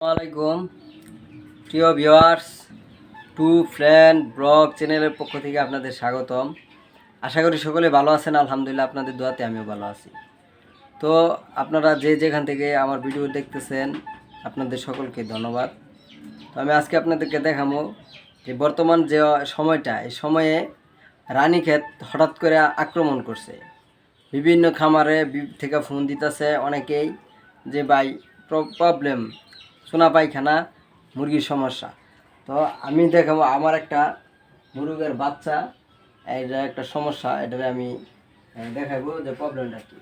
আসসালামাইকুম প্রিয় viewers two friend blog চ্যানেলের পক্ষ থেকে আপনাদের স্বাগতম। আশা করি সকলে ভালো আছেন, আলহামদুলিল্লাহ আপনাদের দোয়াতে আমিও ভালো আছি। তো আপনারা যে যেখান থেকে আমার ভিডিও দেখতেছেন, আপনাদের সকলকে ধন্যবাদ। তো আমি আজকে আপনাদেরকে দেখাবো যে বর্তমান যে সময়টা, এই সময়ে রানীক্ষেত হঠাৎ করে আক্রমণ করছে। বিভিন্ন খামারে থেকে ফোন দিতেছে অনেকেই যে, ভাই প্রবলেম সোনা পায়খানা, মুরগির সমস্যা। তো আমি দেখাবো আমার একটা মুরগের বাচ্চা এটা একটা সমস্যা এটারে আমি দেখাবো যে প্রবলেমটা কি।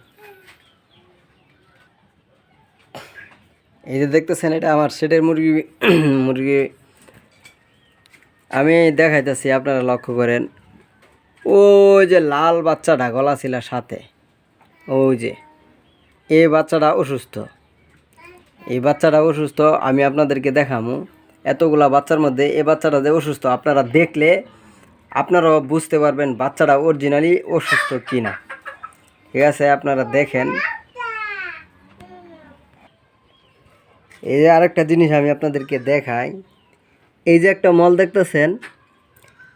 এই যে দেখতেছেন, এটা আমার সেটের মুরগি মুরগি। আমি দেখাইতেছি, আপনারা লক্ষ্য করেন। ওই যে লাল বাচ্চাটা গলা ছিল সাথে, ওই যে। এই বাচ্চাটা অসুস্থ। এই বাচ্চাটা অসুস্থ, আমি আপনাদেরকে দেখামু। এতগুলা বাচ্চার মধ্যে এই বাচ্চাটা যে অসুস্থ, আপনারা দেখলে আপনারাও বুঝতে পারবেন বাচ্চাটা অরিজিনালি অসুস্থ কি না ঠিক আছে, আপনারা দেখেন। এই যে আরেকটা জিনিস আমি আপনাদেরকে দেখাই। এই যে একটা মল দেখতেছেন,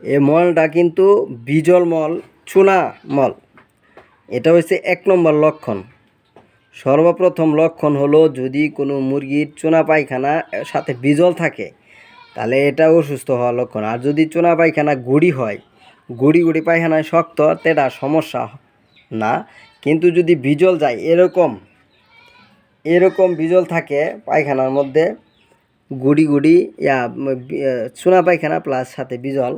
এই মলটা কিন্তু বিজল মল, চুনা মল। এটা হচ্ছে এক নম্বর লক্ষণ। সর্বপ্রথম লক্ষণ হলো যদি কোনো মুরগির চুনা পায়খানা সাথে বিজল থাকে, তাহলে এটা অসুস্থ হওয়ার লক্ষণ। আর যদি চুনা পায়খানা গুড়ি হয়, গুড়ি গুড়ি পায়খানায় শক্ত তেটা সমস্যা না। কিন্তু যদি বিজল যায়, এরকম এরকম বিজল থাকে পায়খানার মধ্যে, গুড়ি গুড়ি, ইয়া চুনা পায়খানা প্লাস সাথে বিজল,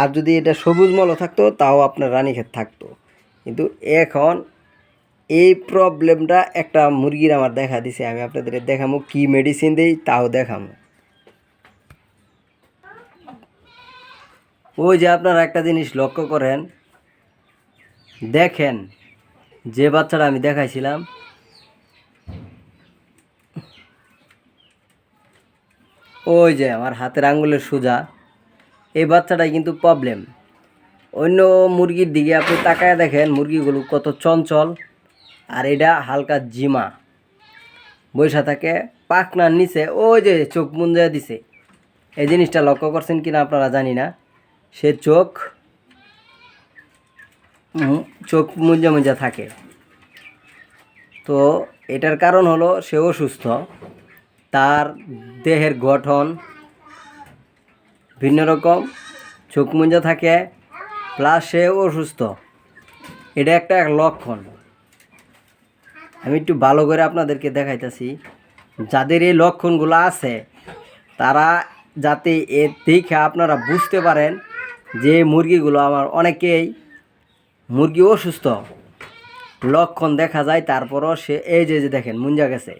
আর যদি এটা সবুজ মলও থাকতো, তাও আপনার রানীক্ষেত থাকতো। কিন্তু এখন এই প্রবলেমটা একটা মুরগির আমার দেখা দিছে, আমি আপনাদের দেখামো কি মেডিসিন দেই, তাও দেখামো। ওই যে আপনারা একটা জিনিস লক্ষ্য করেন, দেখেন, যে বাচ্চাটা আমি দেখাইছিলাম, ওই যে আমার হাতের আঙ্গুলের সোজা, এই বাচ্চাটাই কিন্তু প্রবলেম অন্য মুরগির দিকে আপনি তাকায় দেখেন, মুরগিগুলো কত চঞ্চল। আর এটা হালকা জিমা। বৈশা থাকে পাখনার নিচে, ওই যে চোখ মুঞ্জা দিছে। এই জিনিসটা লক্ষ্য করছেন কিনা আপনারা জানি না। সে চোখ চোখ মুঞ্জা মুঞ্জা থাকে। তো এটার কারণ হলো সে অসুস্থ। তার দেহের গঠন ভিন্ন রকম, চোখ মুঞ্জা থাকে, প্লাস সে অসুস্থ। এটা একটা লক্ষণ। আমি একটু ভালো করে আপনাদেরকে দেখাইতেছি। যাদের এই লক্ষণগুলো আছে, তারা যাতে এ দেখে আপনারা বুঝতে পারেন যে মুরগিগুলো আমার অনেকেই মুরগি অসুস্থ। লক্ষণ দেখা যায়, তারপরও সে এই যে যে দেখেন, মুঞ্জা গেছে।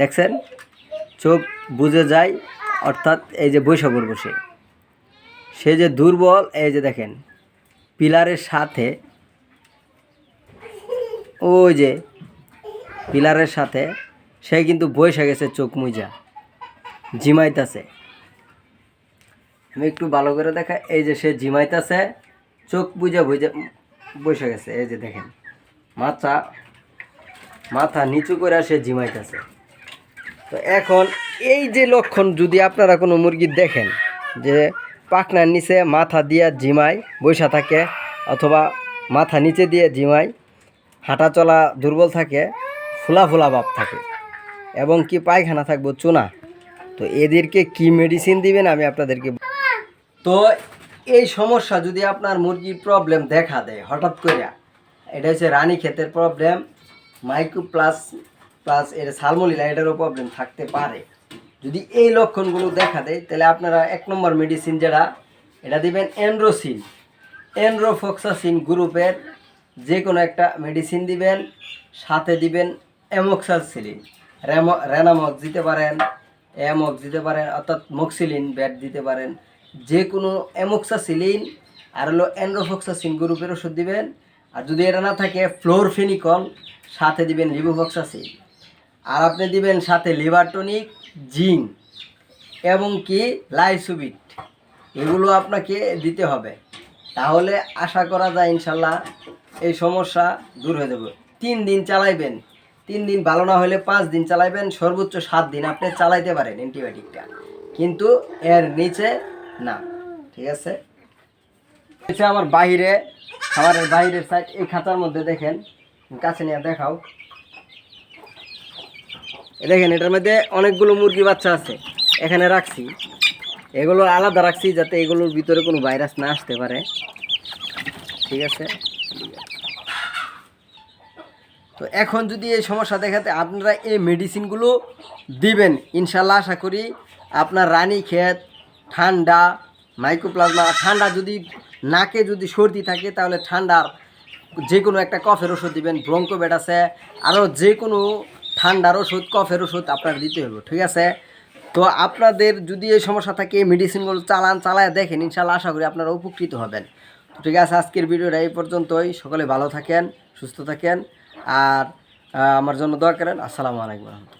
দেখছেন? চোখ বুঝে যায়, অর্থাৎ এই যে বৈশা পড়ব সে। সে যে দুর্বল, এই যে দেখেন, পিলারের সাথে ওই যে পিলারের সাথে, সে কিন্তু বৈশা গেছে চোখ মুজা জিমাইতাছে। আমি একটু ভালো করে দেখা, এই যে সে জিমাইতাছে, চোখ বুঝে বুঝে বসে গেছে, এই যে দেখেন। মাথা মাথা নিচু করে সে জিমাইতেছে। তো এখন এই যে লক্ষণ, যদি আপনারা কোনো মুরগি দেখেন, যে পাখনার নিচে মাথা দিয়ে জিমায় বৈশা থাকে, অথবা মাথা নিচে দিয়ে জিমায় হাঁটা চলা দুর্বল থাকে ফুলা ফুলা ভাব থাকে। এবং কি পায়খানা থাকব চুনা? তো এদেরকে কি মেডিসিন দিবেন আমি আপনাদেরকে তো এই সমস্যা যদি আপনার মুরগির প্রবলেম দেখা দেয়, হঠাৎ করে এটা হচ্ছে রানী ক্ষেতের প্রবলেম মাইক্রো প্লাস প্লাস এর সালমোলিলা এটারও প্রবলেম থাকতে পারে। যদি এই লক্ষণগুলো দেখা দেয়, তাহলে আপনারা এক নম্বর মেডিসিন যেটা, এটা দিবেন এনরোসিন এনরোফক্সাসিন গ্রুপের যে কোনো একটা মেডিসিন দিবেন, সাথে দিবেন অ্যামোক্সাসিলিন র্যানামক্স দিতে পারেন অ্যামক্স দিতে পারেন, অর্থাৎ মক্সিলিন ব্যাট দিতে পারেন। যে কোনো অ্যামোক্সাসিলিন আর হলো অ্যান্ড্রোফক্সাসিন গ্রুপের ওষুধ দিবেন। আর যদি এটা না থাকে, ফ্লোরফেনিকল, সাথে দিবেন লিবোফক্সাসিন আর আপনি দিবেন সাথে লিভার টনিক, জিঙ্ক এবং কি লাইসুবিট। এগুলো আপনাকে দিতে হবে। তাহলে আশা করা যায় ইনশাল্লাহ এই সমস্যা দূর হয়ে যাবে। তিন দিন চালাইবেন। তিন দিন ভালো না হলে পাঁচ দিন চালাইবেন, সর্বোচ্চ সাত দিন। আপনি চালাইতে পারেন অ্যান্টিবায়োটিকটা। কিন্তু এর নিচে না, ঠিক আছে? হচ্ছে আমার বাইরে খাবারের বাইরের সাইড এই খাতার মধ্যে দেখেন, কাছে নিয়ে দেখাও। দেখেন, এটার মধ্যে অনেকগুলো মুরগি বাচ্চা আছে, এখানে রাখছি। এগুলো আলাদা রাখছি যাতে এগুলোর ভিতরে কোনো ভাইরাস না আসতে পারে। ঠিক আছে? তো এখন যদি এই সমস্যা দেখাতে আপনারা এই মেডিসিনগুলো দিবেন ইনশাল্লাহ আশা করি আপনার রানী ক্ষেত, ঠান্ডা মাইক্রোপ্লাজমা ঠান্ডা যদি নাকে যদি সর্দি থাকে, তাহলে ঠান্ডার যে কোনো একটা কফের ওষুধ দিবেন ব্রঙ্কোবেট আছে, আরও যে কোনো ঠান্ডার ওষুধ, কফের ওষুধ আপনার দিতে হবে ঠিক আছে? তো আপনাদের যদি এই সমস্যা থাকে, এই মেডিসিনগুলো চালান, চালায় দেখেন ইনশাল্লাহ আশা করি আপনারা উপকৃত হবেন। ঠিক আছে, আজকের ভিডিওটা এই পর্যন্তই। সকলে ভালো থাকেন, সুস্থ থাকেন। আর আমার জন্য দোয়া করেন। আসসালামু আলাইকুম